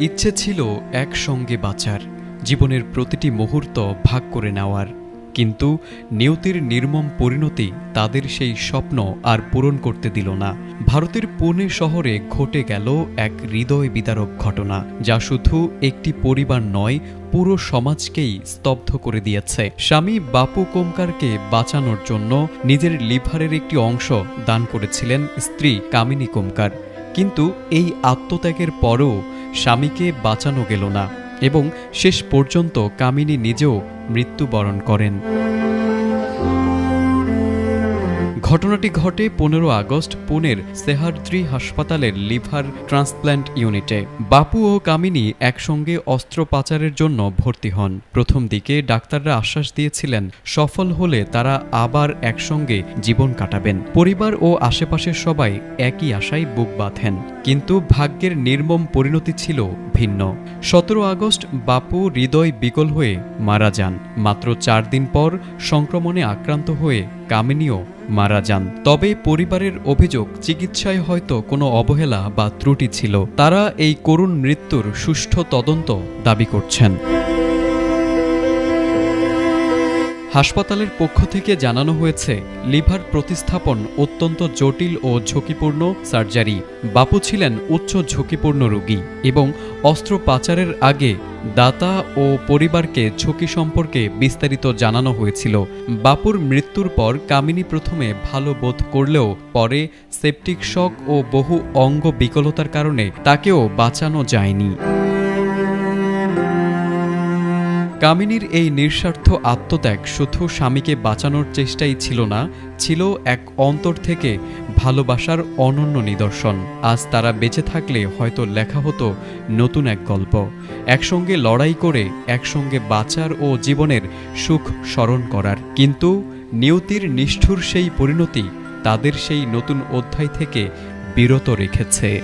ইচ্ছে ছিল একসঙ্গে বাঁচার, জীবনের প্রতিটি মুহূর্ত ভাগ করে নেওয়ার। কিন্তু নিয়তির নির্মম পরিণতি তাদের সেই স্বপ্ন আর পূরণ করতে দিল না। ভারতের পুনে শহরে ঘটে গেল এক হৃদয় বিদারক ঘটনা, যা শুধু একটি পরিবার নয়, পুরো সমাজকেই স্তব্ধ করে দিয়েছে। স্বামী বাপু কোমকারকে বাঁচানোর জন্য নিজের লিভারের একটি অংশ দান করেছিলেন স্ত্রী কামিনী কোমকার। কিন্তু এই আত্মত্যাগের পরও স্বামীকে বাঁচানো গেল না এবং শেষ পর্যন্ত কামিনী নিজেও মৃত্যুবরণ করেন। ঘটনাটি ঘটে পনেরো আগস্ট পুনের সেহাদ্রি হাসপাতালের লিভার ট্রান্সপ্ল্যান্ট ইউনিটে। বাপু ও কামিনী একসঙ্গে অস্ত্রোপাচারের জন্য ভর্তি হন। প্রথম দিকে ডাক্তাররা আশ্বাস দিয়েছিলেন, সফল হলে তারা আবার একসঙ্গে জীবন কাটাবেন। পরিবার ও আশেপাশের সবাই একই আশায় বুক বাঁধেন। কিন্তু ভাগ্যের নির্মম পরিণতি ছিল ভিন্ন। সতেরো আগস্ট বাপু হৃদয় বিকল হয়ে মারা যান। মাত্র চার দিন পর সংক্রমণে আক্রান্ত হয়ে কামিনীও মারা যান। তবে পরিবারের অভিযোগ, চিকিৎসায় হয়তো কোনো অবহেলা বা ত্রুটি ছিল। তারা এই করুণ মৃত্যুর সুষ্ঠু তদন্ত দাবি করছেন। হাসপাতালের পক্ষ থেকে জানানো হয়েছে, লিভার প্রতিস্থাপন অত্যন্ত জটিল ও ঝুঁকিপূর্ণ সার্জারি। বাপু ছিলেন উচ্চ ঝুঁকিপূর্ণ রোগী এবং অস্ত্রোপাচারের আগে দাতা ও পরিবারকে ঝুঁকি সম্পর্কে বিস্তারিত জানানো হয়েছিল। বাপুর মৃত্যুর পর কামিনী প্রথমে ভালো বোধ করলেও পরে সেপটিক শক ও বহু অঙ্গ বিকলতার কারণে তাকেও বাঁচানো যায়নি। কামিনীর এই নিঃস্বার্থ আত্মত্যাগ শুধু স্বামীকে বাঁচানোর চেষ্টাই ছিল না, ছিল এক অন্তর থেকে ভালোবাসার অনন্য নিদর্শন। আজ তারা বেঁচে থাকলে হয়তো লেখা হতো নতুন এক গল্প। একসঙ্গে লড়াই করে, একসঙ্গে বাঁচার ও জীবনের সুখ স্মরণ করার। কিন্তু নিয়তির নিষ্ঠুর সেই পরিণতি তাদের সেই নতুন অধ্যায় থেকে বিরত রেখেছে।